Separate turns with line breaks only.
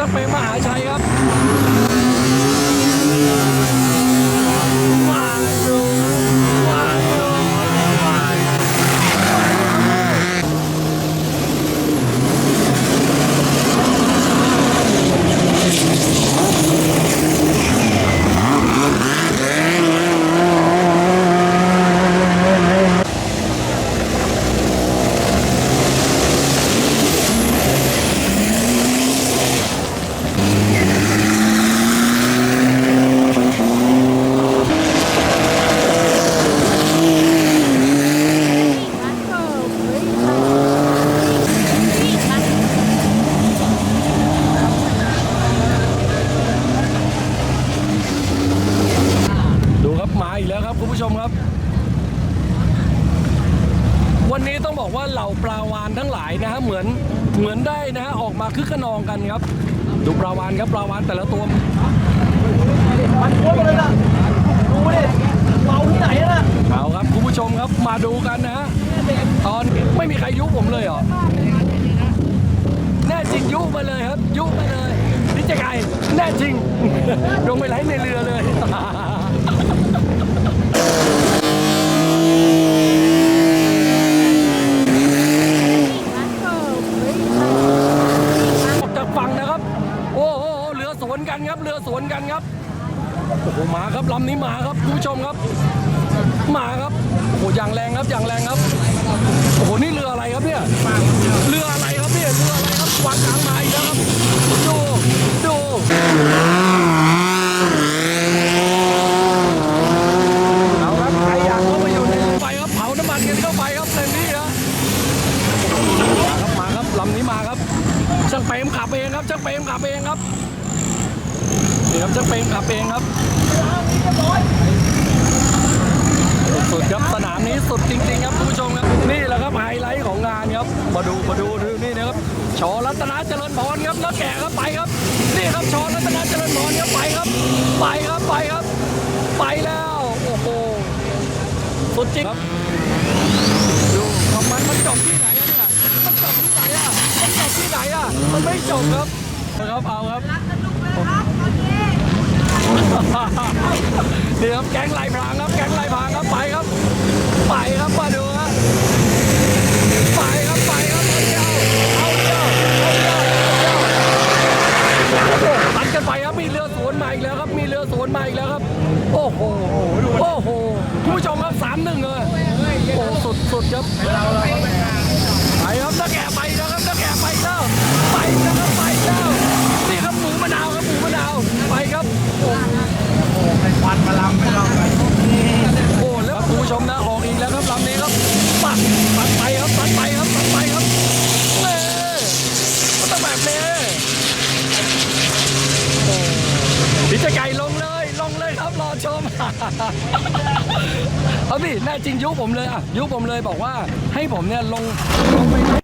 ชักเปรมมหาชัยครับ ชมครับ วันนี้ต้องบอกว่าเหล่าปลาวานทั้งหลายนะฮะเหมือนเหมือนได้นะฮะออกมาคึกขนองกันครับ ดูปลาวานครับปลาวานแต่ละตัว
มันโคตรเลยนะดูดิเมาที่ไหนนะ
เอาครับคุณผู้ชมครับมาดูกันนะะตอนไม่มีใครยุผมเลยเหรอแน่จริงยุมาเลยครับ ยุมาเลยนี่จะไงแน่จริงลงไปไหลในเรือเลย กันครับ เรือสวนกันครับโอ้โหมาครับลำนี้มาครับคุณผู้ชมครับมาครับโอ้โหอย่างแรงครับอย่างแรงครับโอ้โหนี่เรืออะไรครับเนี่ยเรืออะไรครับเนี่ยเรืออะไรครับวางกลางมาอีกแล้วครับดูดูเอาครับใครอยากเข้าไปอยู่ในไปครับเผาน้ำมันกันเข้าไปครับเต็มที่ครับมาครับมาครับลำนี้มาครับช่างเปรมขับเองครับช่างเปรมขับเองครับ นี่ครับช่างเปรมขับเองครับสุดครับสนามนี้สุดจริงๆครับคุณผู้ชมครับนี่แหละครับไฮไลท์ของงานครับมาดูมาดูดูนี่นะครับชอรัตนาเจริญพรครับแล้วแก่ครับไปครับ นี่ครับชอรัตนาเจริญพรครับไปครับ ไปครับไปครับ ไปแล้วโอ้โหสุดจริงครับดูของมันมันจบที่ไหนอะเนี่ยมันจบที่ไหนอะมันจบที่ไหนอะมันไม่จบครับนะครับเอาครับ เดี๋ยวครับแก๊งไหลพรางครับ แก๊งไหลพรางครับไปครับ ไปครับมาดูครับไปครับไปครับเอาเดียวเอาเอาเอาเดียวโอ้โหตัดกันไปครับมีเรือสวนมาอีกแล้วครับมีเรือสวนมาอีกแล้วครับ โอ้โหโอ้โหคุณผู้ชมครับสามหนึ่งเลยโอ้สุดสุดครับไปครับตะแกะไปแล้วครับตะแกะไปแล้วไปแล้วครับไปแล้วนี่ครับหมูมะนาวครับหมูมะนาวไปครับโอ้
ควันมาลำไม่ลำไป
โอ้แล้วคุณผู้ชมนะออกอีกแล้วครับลำนี้ครับปัดปัดไปครับปัดไปครับปัดไปครับเน่มันต้องแบบนี้โอ้ดิจะไก่ลงเลยลงเลยครับรอ ชม เอาสิแน่จริงยุผมเลยอะยุผมเลยบอกว่าให้ผมเนี่ยลงลงไป